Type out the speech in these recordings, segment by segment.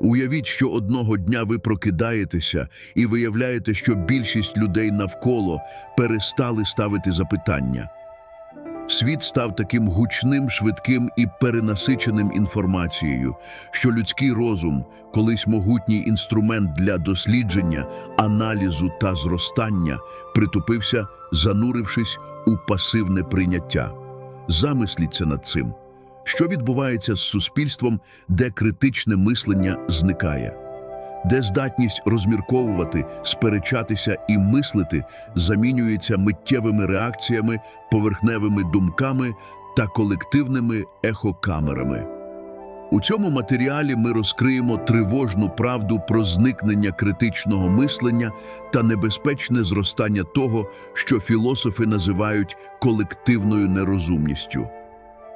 Уявіть, що одного дня ви прокидаєтеся і виявляєте, що більшість людей навколо перестали ставити запитання. Світ став таким гучним, швидким і перенасиченим інформацією, що людський розум, колись могутній інструмент для дослідження, аналізу та зростання, притупився, занурившись у пасивне прийняття. Замисліться над цим. Що відбувається з суспільством, де критичне мислення зникає? Де здатність розмірковувати, сперечатися і мислити замінюється миттєвими реакціями, поверхневими думками та колективними ехокамерами. У цьому матеріалі ми розкриємо тривожну правду про зникнення критичного мислення та небезпечне зростання того, що філософи називають колективною нерозумністю.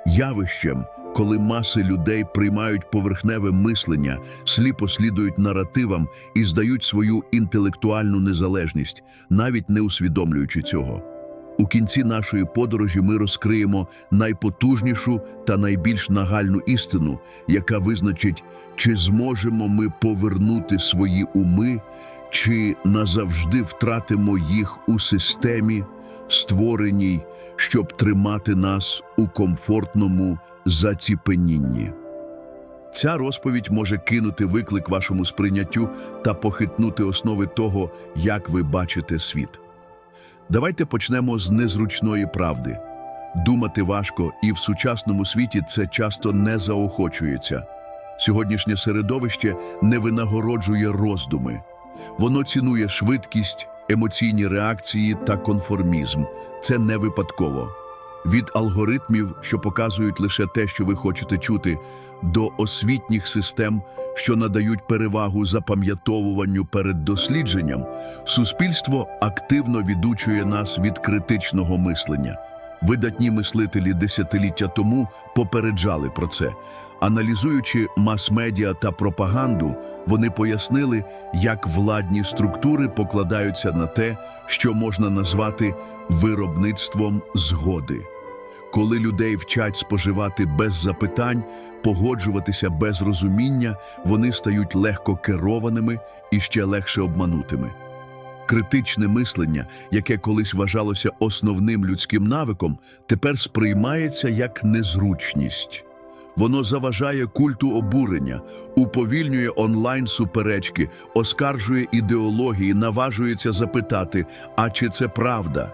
Явищем, коли маси людей приймають поверхневе мислення, сліпо слідують наративам і здають свою інтелектуальну незалежність, навіть не усвідомлюючи цього. У кінці нашої подорожі ми розкриємо найпотужнішу та найбільш нагальну істину, яка визначить, чи зможемо ми повернути свої уми, чи назавжди втратимо їх у системі, створеній, щоб тримати нас у комфортному заціпенінні. Ця розповідь може кинути виклик вашому сприйняттю та похитнути основи того, як ви бачите світ. Давайте почнемо з незручної правди. Думати важко, і в сучасному світі це часто не заохочується. Сьогоднішнє середовище не винагороджує роздуми. Воно цінує швидкість, емоційні реакції та конформізм. Це не випадково. Від алгоритмів, що показують лише те, що ви хочете чути, до освітніх систем, що надають перевагу запам'ятовуванню перед дослідженням, суспільство активно відучує нас від критичного мислення. Видатні мислителі десятиліття тому попереджали про це. Аналізуючи мас-медіа та пропаганду, вони пояснили, як владні структури покладаються на те, що можна назвати виробництвом згоди. Коли людей вчать споживати без запитань, погоджуватися без розуміння, вони стають легко керованими і ще легше обманутими. Критичне мислення, яке колись вважалося основним людським навиком, тепер сприймається як незручність. Воно заважає культу обурення, уповільнює онлайн-суперечки, оскаржує ідеології, наважується запитати, а чи це правда?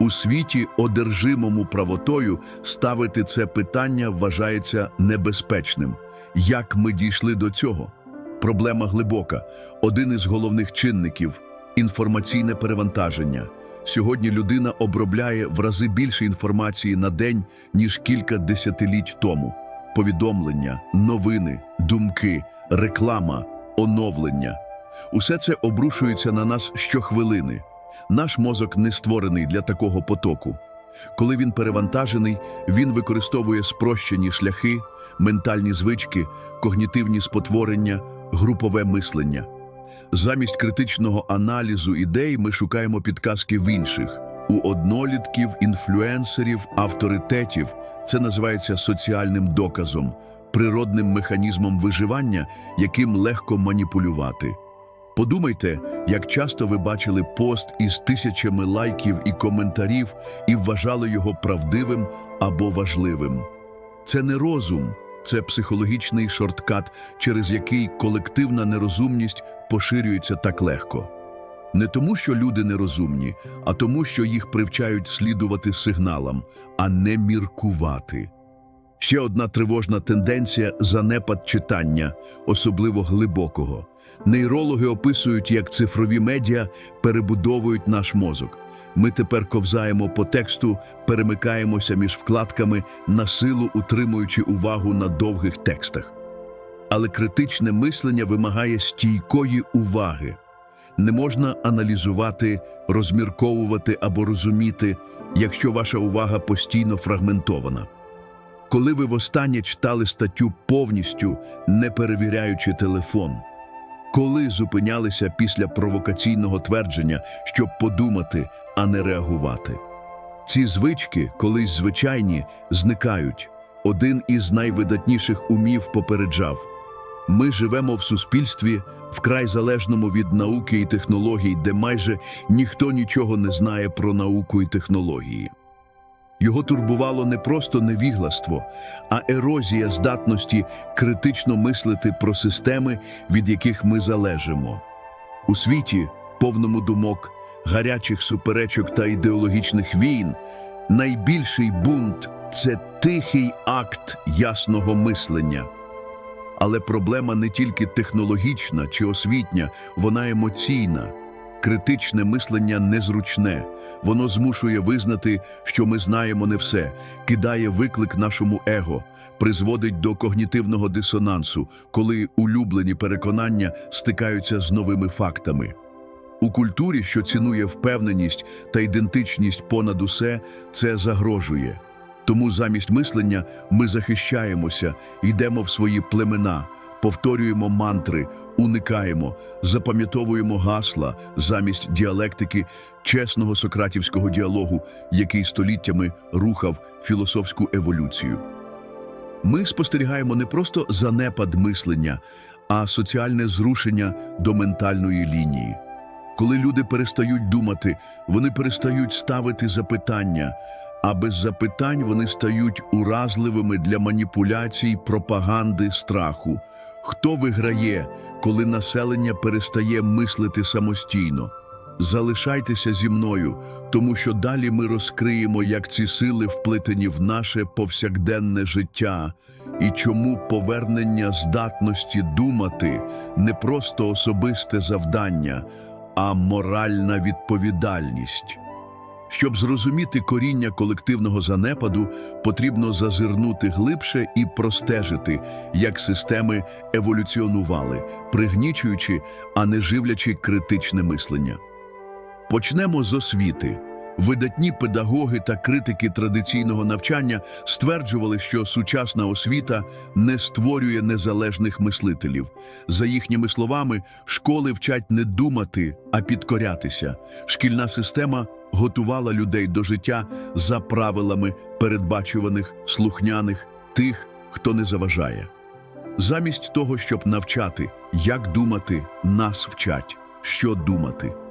У світі, одержимому правотою, ставити це питання вважається небезпечним. Як ми дійшли до цього? Проблема глибока. Один із головних чинників інформаційне перевантаження. Сьогодні людина обробляє в рази більше інформації на день, ніж кілька десятиліть тому. Повідомлення, новини, думки, реклама, оновлення. Усе це обрушується на нас щохвилини. Наш мозок не створений для такого потоку. Коли він перевантажений, він використовує спрощені шляхи, ментальні звички, когнітивні спотворення, групове мислення. Замість критичного аналізу ідей ми шукаємо підказки в інших. У однолітків, інфлюенсерів, авторитетів це називається соціальним доказом, природним механізмом виживання, яким легко маніпулювати. Подумайте, як часто ви бачили пост із тисячами лайків і коментарів і вважали його правдивим або важливим. Це не розум, це психологічний шорткат, через який колективна нерозумність поширюється так легко. Не тому, що люди нерозумні, а тому, що їх привчають слідувати сигналам, а не міркувати. Ще одна тривожна тенденція занепад читання, особливо глибокого. Нейрологи описують, як цифрові медіа перебудовують наш мозок. Ми тепер ковзаємо по тексту, перемикаємося між вкладками, на силу утримуючи увагу на довгих текстах. Але критичне мислення вимагає стійкої уваги. Не можна аналізувати, розмірковувати або розуміти, якщо ваша увага постійно фрагментована. Коли ви востаннє читали статтю повністю, не перевіряючи телефон, коли зупинялися після провокаційного твердження, щоб подумати, а не реагувати. Ці звички, колись звичайні, зникають. Один із найвидатніших умів попереджав: Ми живемо в суспільстві, вкрай залежному від науки і технологій, де майже ніхто нічого не знає про науку і технології. Його турбувало не просто невігластво, а ерозія здатності критично мислити про системи, від яких ми залежимо. У світі, повному думок, гарячих суперечок та ідеологічних війн, найбільший бунт це тихий акт ясного мислення. Але проблема не тільки технологічна чи освітня, вона емоційна. Критичне мислення незручне, воно змушує визнати, що ми знаємо не все, кидає виклик нашому его, призводить до когнітивного дисонансу, коли улюблені переконання стикаються з новими фактами. У культурі, що цінує впевненість та ідентичність понад усе, це загрожує. Тому замість мислення ми захищаємося, йдемо в свої племена, повторюємо мантри, уникаємо, запам'ятовуємо гасла замість діалектики чесного сократівського діалогу, який століттями рухав філософську еволюцію. Ми спостерігаємо не просто занепад мислення, а соціальне зрушення до ментальної лінії. Коли люди перестають думати, вони перестають ставити запитання, а без запитань вони стають уразливими для маніпуляцій, пропаганди, страху. Хто виграє, коли населення перестає мислити самостійно? Залишайтеся зі мною, тому що далі ми розкриємо, як ці сили вплетені в наше повсякденне життя, і чому повернення здатності думати не просто особисте завдання, а моральна відповідальність. Щоб зрозуміти коріння колективного занепаду, потрібно зазирнути глибше і простежити, як системи еволюціонували, пригнічуючи, а не живлячи критичне мислення. Почнемо з освіти. Видатні педагоги та критики традиційного навчання стверджували, що сучасна освіта не створює незалежних мислителів. За їхніми словами, школи вчать не думати, а підкорятися. Шкільна система готувала людей до життя за правилами передбачуваних, слухняних, тих, хто не заважає. Замість того, щоб навчати, як думати, нас вчать, що думати.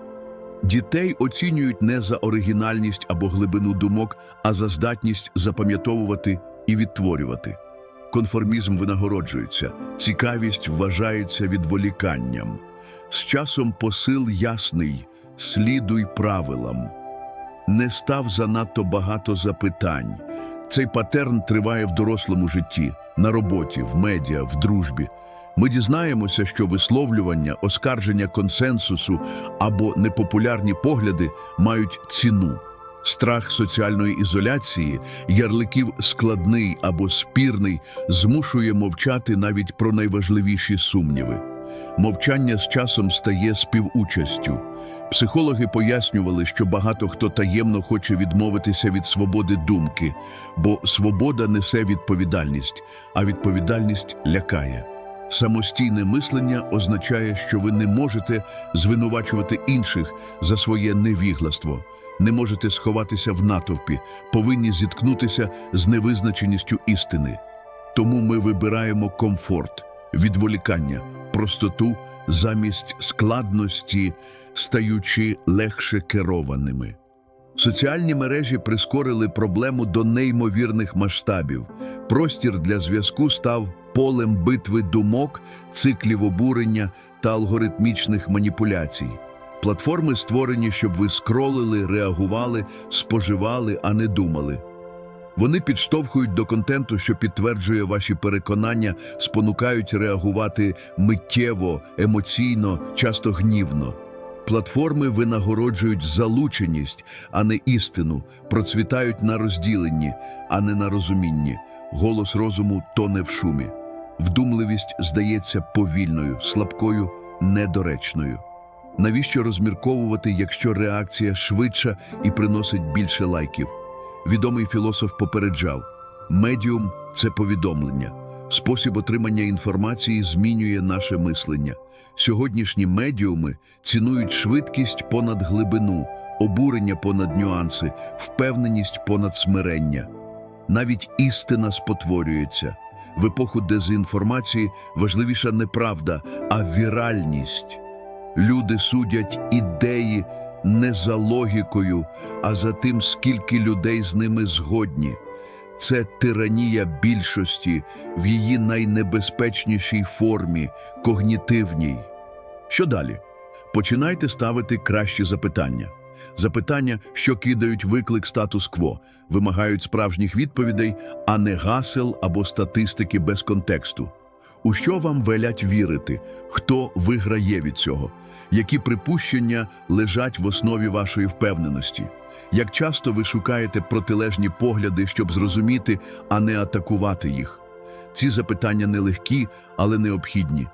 Дітей оцінюють не за оригінальність або глибину думок, а за здатність запам'ятовувати і відтворювати. Конформізм винагороджується, цікавість вважається відволіканням. З часом посил ясний, слідуй правилам. Не став занадто багато запитань. Цей патерн триває в дорослому житті, на роботі, в медіа, в дружбі. Ми дізнаємося, що висловлювання, оскарження консенсусу або непопулярні погляди мають ціну. Страх соціальної ізоляції, ярликів складний або спірний, змушує мовчати навіть про найважливіші сумніви. Мовчання з часом стає співучастю. Психологи пояснювали, що багато хто таємно хоче відмовитися від свободи думки, бо свобода несе відповідальність, а відповідальність лякає. Самостійне мислення означає, що ви не можете звинувачувати інших за своє невігластво, не можете сховатися в натовпі, повинні зіткнутися з невизначеністю істини. Тому ми вибираємо комфорт, відволікання, простоту замість складності, стаючи легше керованими. Соціальні мережі прискорили проблему до неймовірних масштабів. Простір для зв'язку став полем битви думок, циклів обурення та алгоритмічних маніпуляцій. Платформи створені, щоб ви скролили, реагували, споживали, а не думали. Вони підштовхують до контенту, що підтверджує ваші переконання, спонукають реагувати миттєво, емоційно, часто гнівно. Платформи винагороджують залученість, а не істину, процвітають на розділенні, а не на розумінні. Голос розуму тоне в шумі. Вдумливість здається повільною, слабкою, недоречною. Навіщо розмірковувати, якщо реакція швидша і приносить більше лайків? Відомий філософ попереджав: медіум це повідомлення. Спосіб отримання інформації змінює наше мислення. Сьогоднішні медіуми цінують швидкість понад глибину, обурення понад нюанси, впевненість понад смирення. Навіть істина спотворюється. В епоху дезінформації важливіша не правда, а віральність. Люди судять ідеї не за логікою, а за тим, скільки людей з ними згодні. Це тиранія більшості в її найнебезпечнішій формі когнітивній. Що далі? Починайте ставити кращі запитання. Запитання, що кидають виклик статус-кво, вимагають справжніх відповідей, а не гасел або статистики без контексту. У що вам велять вірити? Хто виграє від цього? Які припущення лежать в основі вашої впевненості? Як часто ви шукаєте протилежні погляди, щоб зрозуміти, а не атакувати їх? Ці запитання нелегкі, але необхідні.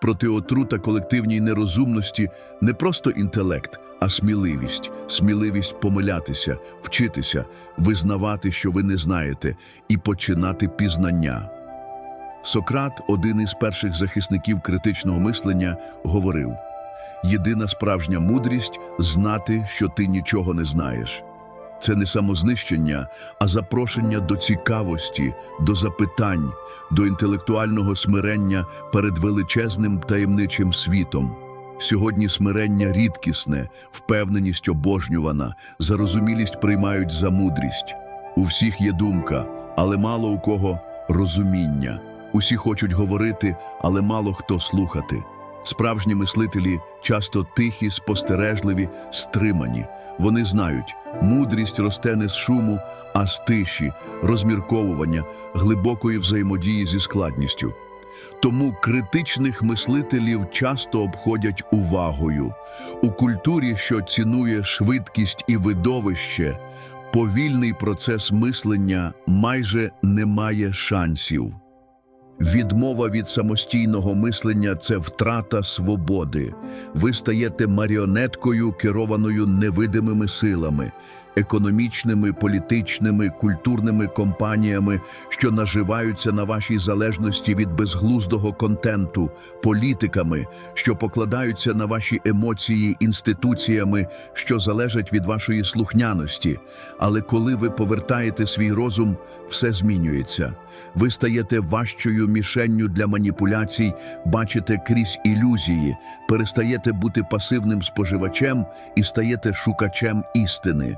Проти отрута колективній нерозумності не просто інтелект, а сміливість, сміливість помилятися, вчитися, визнавати, що ви не знаєте, і починати пізнання. Сократ, один із перших захисників критичного мислення, говорив: єдина справжня мудрість знати, що ти нічого не знаєш. Це не самознищення, а запрошення до цікавості, до запитань, до інтелектуального смирення перед величезним таємничим світом. Сьогодні смирення рідкісне, впевненість обожнювана, зарозумілість приймають за мудрість. У всіх є думка, але мало у кого розуміння. Усі хочуть говорити, але мало хто слухати. Справжні мислителі часто тихі, спостережливі, стримані. Вони знають, мудрість росте не з шуму, а з тиші, розмірковування, глибокої взаємодії зі складністю. Тому критичних мислителів часто обходять увагою. У культурі, що цінує швидкість і видовище, повільний процес мислення майже не має шансів. Відмова від самостійного мислення це втрата свободи. Ви стаєте маріонеткою, керованою невидимими силами, економічними, політичними, культурними компаніями, що наживаються на вашій залежності від безглуздого контенту, політиками, що покладаються на ваші емоції, інституціями, що залежать від вашої слухняності. Але коли ви повертаєте свій розум, все змінюється. Ви стаєте важчою мішенню для маніпуляцій, бачите крізь ілюзії, перестаєте бути пасивним споживачем і стаєте шукачем істини.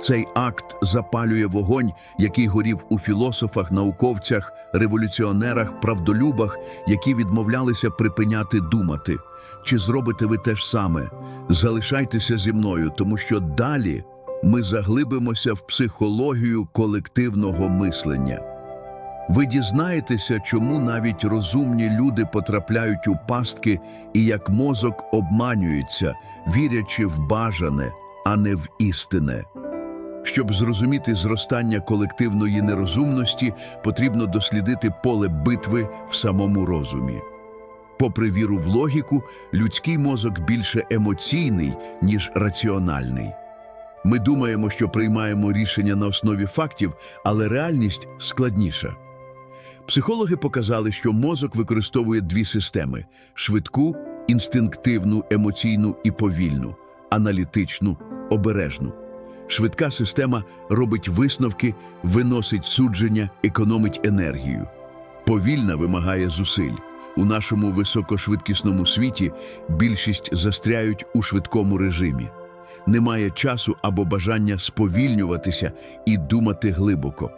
Цей акт запалює вогонь, який горів у філософах, науковцях, революціонерах, правдолюбах, які відмовлялися припиняти думати. Чи зробите ви те ж саме? Залишайтеся зі мною, тому що далі ми заглибимося в психологію колективного мислення. Ви дізнаєтеся, чому навіть розумні люди потрапляють у пастки і як мозок обманюється, вірячи в бажане, а не в істине. Щоб зрозуміти зростання колективної нерозумності, потрібно дослідити поле битви в самому розумі. Попри віру в логіку, людський мозок більше емоційний, ніж раціональний. Ми думаємо, що приймаємо рішення на основі фактів, але реальність складніша. Психологи показали, що мозок використовує дві системи: швидку, інстинктивну, емоційну і повільну, аналітичну, обережну. Швидка система робить висновки, виносить судження, економить енергію. Повільна вимагає зусиль. У нашому високошвидкісному світі більшість застряють у швидкому режимі. Немає часу або бажання сповільнюватися і думати глибоко.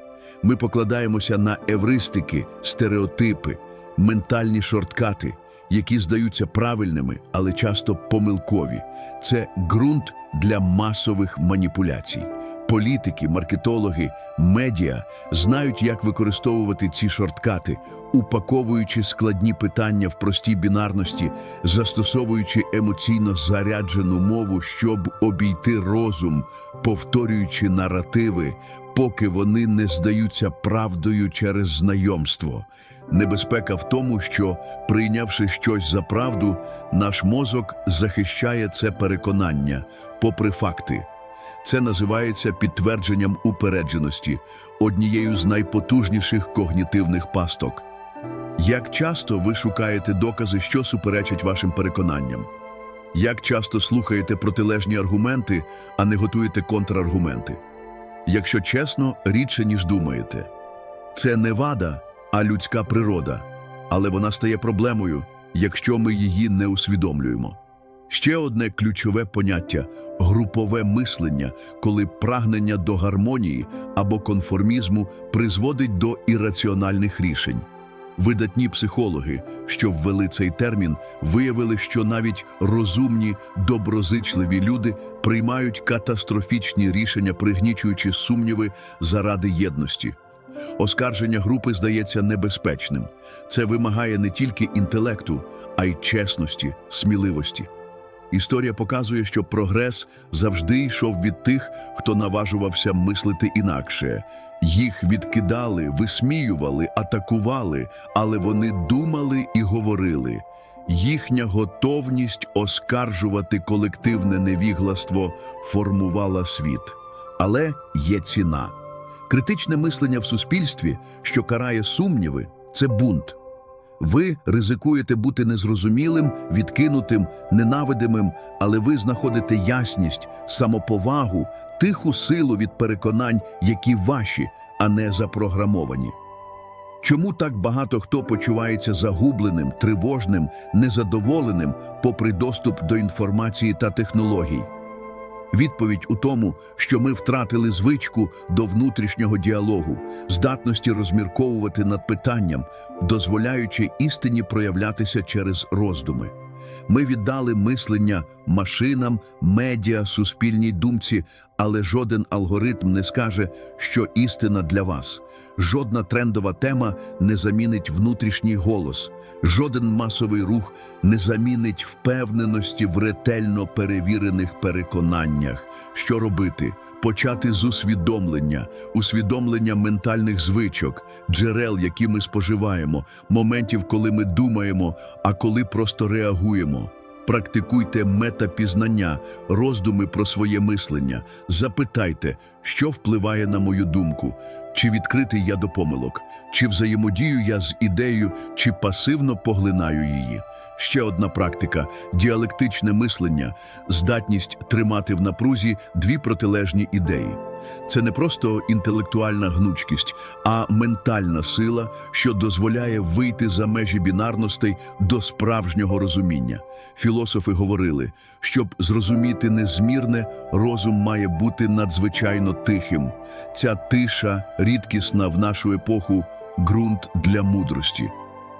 Ми покладаємося на евристики, стереотипи, ментальні шорткати, які здаються правильними, але часто помилкові. Це ґрунт для масових маніпуляцій. Політики, маркетологи, медіа знають, як використовувати ці шорткати, упаковуючи складні питання в простій бінарності, застосовуючи емоційно заряджену мову, щоб обійти розум, повторюючи наративи, поки вони не здаються правдою через знайомство. Небезпека в тому, що, прийнявши щось за правду, наш мозок захищає це переконання, попри факти. Це називається підтвердженням упередженості, однією з найпотужніших когнітивних пасток. Як часто ви шукаєте докази, що суперечать вашим переконанням? Як часто слухаєте протилежні аргументи, а не готуєте контраргументи? Якщо чесно, рідше, ніж думаєте. Це не вада, а людська природа. Але вона стає проблемою, якщо ми її не усвідомлюємо. Ще одне ключове поняття групове мислення, коли прагнення до гармонії або конформізму призводить до ірраціональних рішень. Видатні психологи, що ввели цей термін, виявили, що навіть розумні, доброзичливі люди приймають катастрофічні рішення, пригнічуючи сумніви заради єдності. Оскарження групи здається небезпечним. Це вимагає не тільки інтелекту, а й чесності, сміливості. Історія показує, що прогрес завжди йшов від тих, хто наважувався мислити інакше. Їх відкидали, висміювали, атакували, але вони думали і говорили. Їхня готовність оскаржувати колективне невігластво формувала світ. Але є ціна. Критичне мислення в суспільстві, що карає сумніви, це бунт. Ви ризикуєте бути незрозумілим, відкинутим, ненавидимим, але ви знаходите ясність, самоповагу, тиху силу від переконань, які ваші, а не запрограмовані. Чому так багато хто почувається загубленим, тривожним, незадоволеним, попри доступ до інформації та технологій? Відповідь у тому, що ми втратили звичку до внутрішнього діалогу, здатності розмірковувати над питанням, дозволяючи істині проявлятися через роздуми. Ми віддали мислення машинам, медіа, суспільній думці, але жоден алгоритм не скаже, що істина для вас. Жодна трендова тема не замінить внутрішній голос, жоден масовий рух не замінить впевненості в ретельно перевірених переконаннях. Що робити? Почати з усвідомлення, усвідомлення ментальних звичок, джерел, які ми споживаємо, моментів, коли ми думаємо, а коли просто реагуємо. Практикуйте метапізнання, роздуми про своє мислення. Запитайте, що впливає на мою думку, чи відкритий я до помилок, чи взаємодію я з ідеєю, чи пасивно поглинаю її. Ще одна практика діалектичне мислення, здатність тримати в напрузі дві протилежні ідеї. Це не просто інтелектуальна гнучкість, а ментальна сила, що дозволяє вийти за межі бінарностей до справжнього розуміння. Філософи говорили, щоб зрозуміти незмірне, розум має бути надзвичайно тихим. Ця тиша, рідкісна в нашу епоху, ґрунт для мудрості.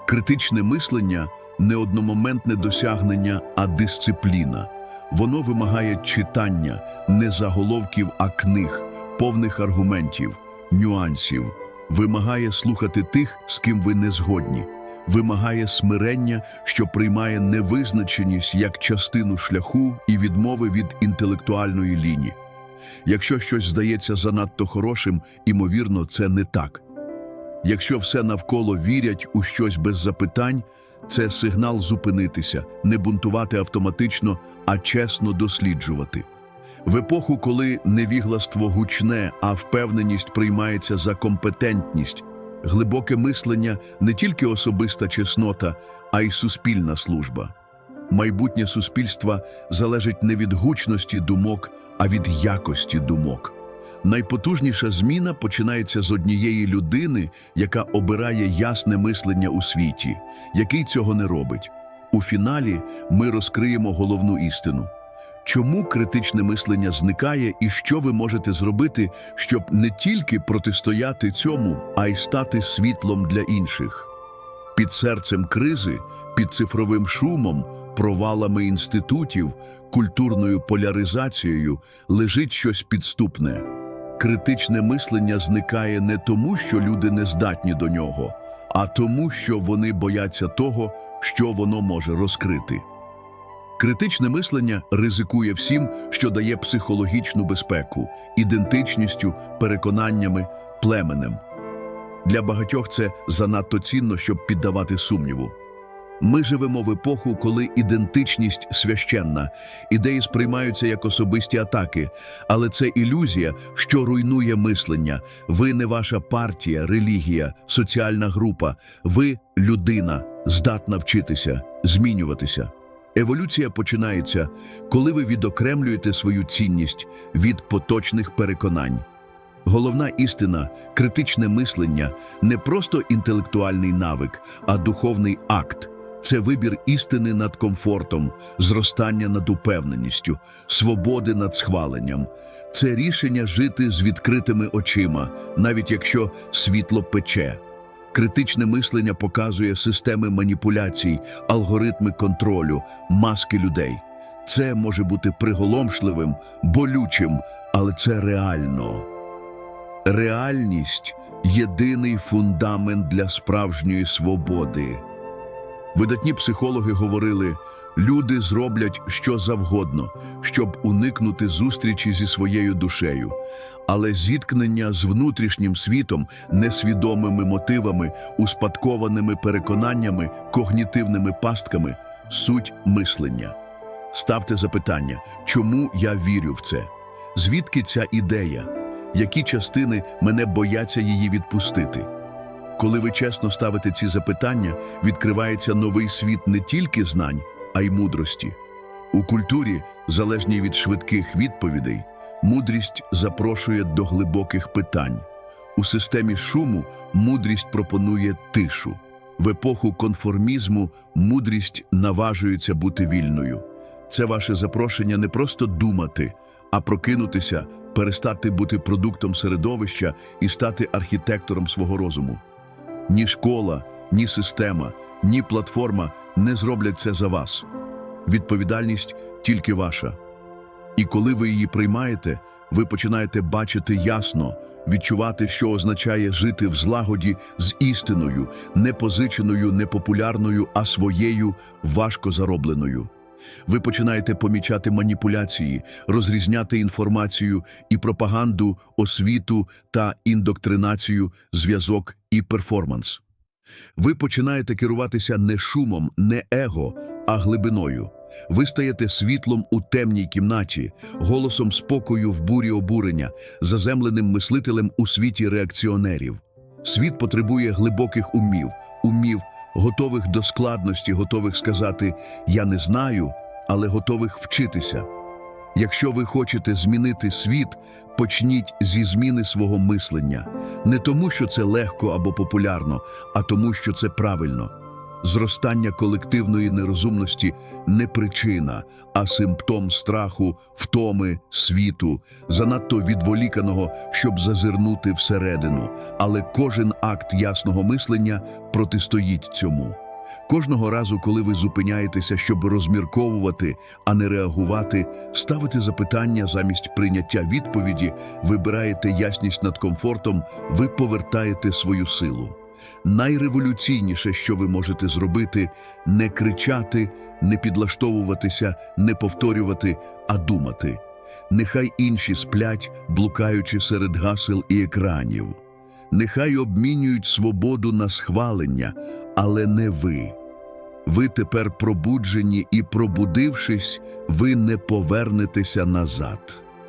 Критичне мислення не одномоментне досягнення, а дисципліна. Воно вимагає читання не заголовків, а книг, повних аргументів, нюансів, вимагає слухати тих, з ким ви не згодні, вимагає смирення, що приймає невизначеність як частину шляху і відмови від інтелектуальної лінії. Якщо щось здається занадто хорошим, імовірно, це не так. Якщо все навколо вірять у щось без запитань, це сигнал зупинитися, не бунтувати автоматично, а чесно досліджувати. В епоху, коли невігластво гучне, а впевненість приймається за компетентність, глибоке мислення не тільки особиста чеснота, а й суспільна служба. Майбутнє суспільства залежить не від гучності думок, а від якості думок. Найпотужніша зміна починається з однієї людини, яка обирає ясне мислення у світі, який цього не робить. У фіналі ми розкриємо головну істину. Чому критичне мислення зникає і що ви можете зробити, щоб не тільки протистояти цьому, а й стати світлом для інших? Під серцем кризи, під цифровим шумом, провалами інститутів, культурною поляризацією лежить щось підступне. Критичне мислення зникає не тому, що люди не здатні до нього, а тому, що вони бояться того, що воно може розкрити. Критичне мислення ризикує всім, що дає психологічну безпеку, ідентичністю, переконаннями, племенем. Для багатьох це занадто цінно, щоб піддавати сумніву. Ми живемо в епоху, коли ідентичність священна, ідеї сприймаються як особисті атаки, але це ілюзія, що руйнує мислення. Ви не ваша партія, релігія, соціальна група. Ви людина, здатна вчитися, змінюватися. Еволюція починається, коли ви відокремлюєте свою цінність від поточних переконань. Головна істина критичне мислення не просто інтелектуальний навик, а духовний акт. Це вибір істини над комфортом, зростання над упевненістю, свободи над схваленням. Це рішення жити з відкритими очима, навіть якщо світло пече. Критичне мислення показує системи маніпуляцій, алгоритми контролю, маски людей. Це може бути приголомшливим, болючим, але це реально. Реальність єдиний фундамент для справжньої свободи. Видатні психологи говорили: люди зроблять що завгодно, щоб уникнути зустрічі зі своєю душею. Але зіткнення з внутрішнім світом, несвідомими мотивами, успадкованими переконаннями, когнітивними пастками суть мислення. Ставте запитання, чому я вірю в це? Звідки ця ідея? Які частини мене бояться її відпустити? Коли ви чесно ставите ці запитання, відкривається новий світ не тільки знань, а й мудрості. У культурі, залежній від швидких відповідей, мудрість запрошує до глибоких питань. У системі шуму мудрість пропонує тишу. В епоху конформізму мудрість наважується бути вільною. Це ваше запрошення не просто думати, а прокинутися, перестати бути продуктом середовища і стати архітектором свого розуму. Ні школа, ні система, ні платформа не зроблять це за вас. Відповідальність тільки ваша. І коли ви її приймаєте, ви починаєте бачити ясно, відчувати, що означає жити в злагоді з істиною, не позиченою, не а своєю важко заробленою. Ви починаєте помічати маніпуляції, розрізняти інформацію і пропаганду, освіту та індоктринацію, зв'язок і перформанс. Ви починаєте керуватися не шумом, не его, а глибиною. Ви стаєте світлом у темній кімнаті, голосом спокою в бурі обурення, заземленим мислителем у світі реакціонерів. Світ потребує глибоких умів, умів, готових до складності, готових сказати Я не знаю, але готових вчитися. Якщо ви хочете змінити світ, почніть зі зміни свого мислення. Не тому, що це легко або популярно, а тому, що це правильно. Зростання колективної нерозумності не причина, а симптом страху, втоми, світу, занадто відволіканого, щоб зазирнути всередину. Але кожен акт ясного мислення протистоїть цьому. Кожного разу, коли ви зупиняєтеся, щоб розмірковувати, а не реагувати, ставите запитання замість прийняття відповіді, вибираєте ясність над комфортом, ви повертаєте свою силу. Найреволюційніше, що ви можете зробити, не кричати, не підлаштовуватися, не повторювати, а думати. Нехай інші сплять, блукаючи серед гасел і екранів. Нехай обмінюють свободу на схвалення, але не ви. Ви тепер пробуджені і, пробудившись, ви не повернетеся назад.